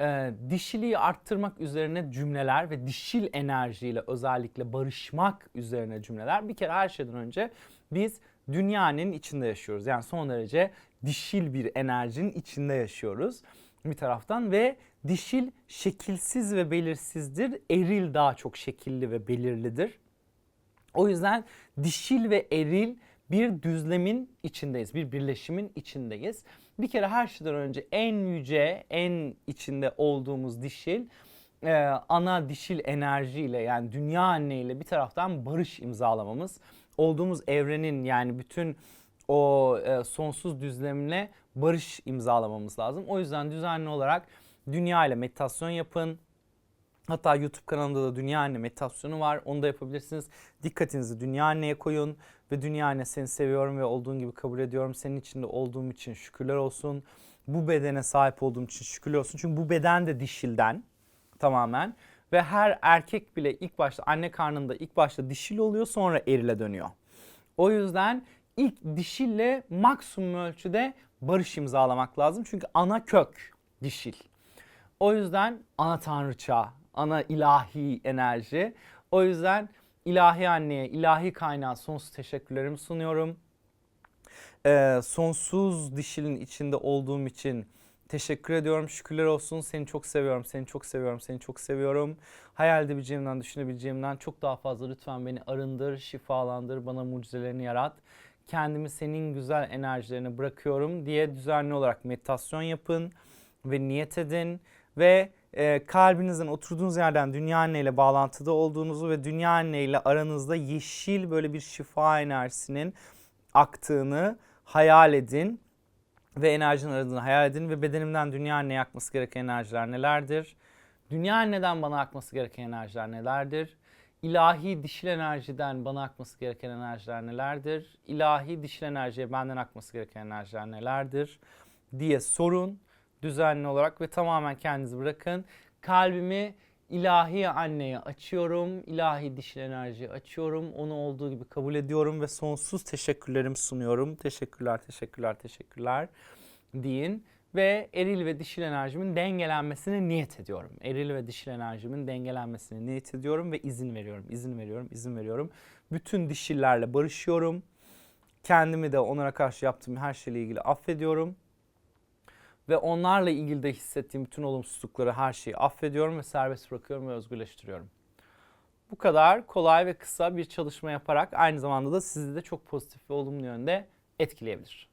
e, dişiliği arttırmak üzerine cümleler ve dişil enerjiyle özellikle barışmak üzerine cümleler. Bir kere her şeyden önce biz dünyanın içinde yaşıyoruz. Yani son derece dişil bir enerjinin içinde yaşıyoruz bir taraftan ve dişil şekilsiz ve belirsizdir. Eril daha çok şekilli ve belirlidir. O yüzden dişil ve eril bir düzlemin içindeyiz, bir birleşimin içindeyiz. Bir kere her şeyden önce en yüce, en içinde olduğumuz dişil, e, ana dişil enerjiyle yani dünya anneyle bir taraftan barış imzalamamız, olduğumuz evrenin yani bütün o e, sonsuz düzlemle barış imzalamamız lazım. O yüzden düzenli olarak dünya ile meditasyon yapın. Hatta YouTube kanalımda da Dünya Anne meditasyonu var. Onu da yapabilirsiniz. Dikkatinizi Dünya Anne'ye koyun ve Dünya Anne seni seviyorum ve olduğun gibi kabul ediyorum. Senin içinde olduğum için şükürler olsun. Bu bedene sahip olduğum için şükürler olsun. Çünkü bu beden de dişilden tamamen. Ve her erkek bile ilk başta anne karnında ilk başta dişil oluyor sonra erile dönüyor. O yüzden ilk dişille maksimum ölçüde barış imzalamak lazım. Çünkü ana kök dişil. O yüzden ana tanrıça, ana ilahi enerji. O yüzden ilahi anneye, ilahi kaynağa sonsuz teşekkürlerimi sunuyorum. Ee, sonsuz dişilin içinde olduğum için teşekkür ediyorum. Şükürler olsun. Seni çok seviyorum, seni çok seviyorum, seni çok seviyorum. Hayal edebileceğimden, düşünebileceğimden çok daha fazla lütfen beni arındır, şifalandır, bana mucizelerini yarat. Kendimi senin güzel enerjilerine bırakıyorum diye düzenli olarak meditasyon yapın ve niyet edin ve e, kalbinizin oturduğunuz yerden Dünya Anne ile bağlantıda olduğunuzu ve Dünya Anne ile aranızda yeşil böyle bir şifa enerjisinin aktığını hayal edin ve enerjinin aradığını hayal edin ve bedenimden Dünya Anne'ye akması gereken enerjiler nelerdir? Dünya Anne'den bana akması gereken enerjiler nelerdir? İlahi dişil enerjiden bana akması gereken enerjiler nelerdir? İlahi dişil enerjiye benden akması gereken enerjiler nelerdir? diye sorun düzenli olarak ve tamamen kendinizi bırakın. Kalbimi ilahi anneye açıyorum. ilahi dişil enerjiyi açıyorum. Onu olduğu gibi kabul ediyorum ve sonsuz teşekkürlerimi sunuyorum. Teşekkürler, teşekkürler, teşekkürler deyin. Ve eril ve dişil enerjimin dengelenmesine niyet ediyorum. Eril ve dişil enerjimin dengelenmesine niyet ediyorum ve izin veriyorum, izin veriyorum, izin veriyorum. Bütün dişillerle barışıyorum. Kendimi de onlara karşı yaptığım her şeyle ilgili affediyorum ve onlarla ilgili de hissettiğim bütün olumsuzlukları her şeyi affediyorum ve serbest bırakıyorum ve özgürleştiriyorum. Bu kadar kolay ve kısa bir çalışma yaparak aynı zamanda da sizi de çok pozitif ve olumlu yönde etkileyebilir.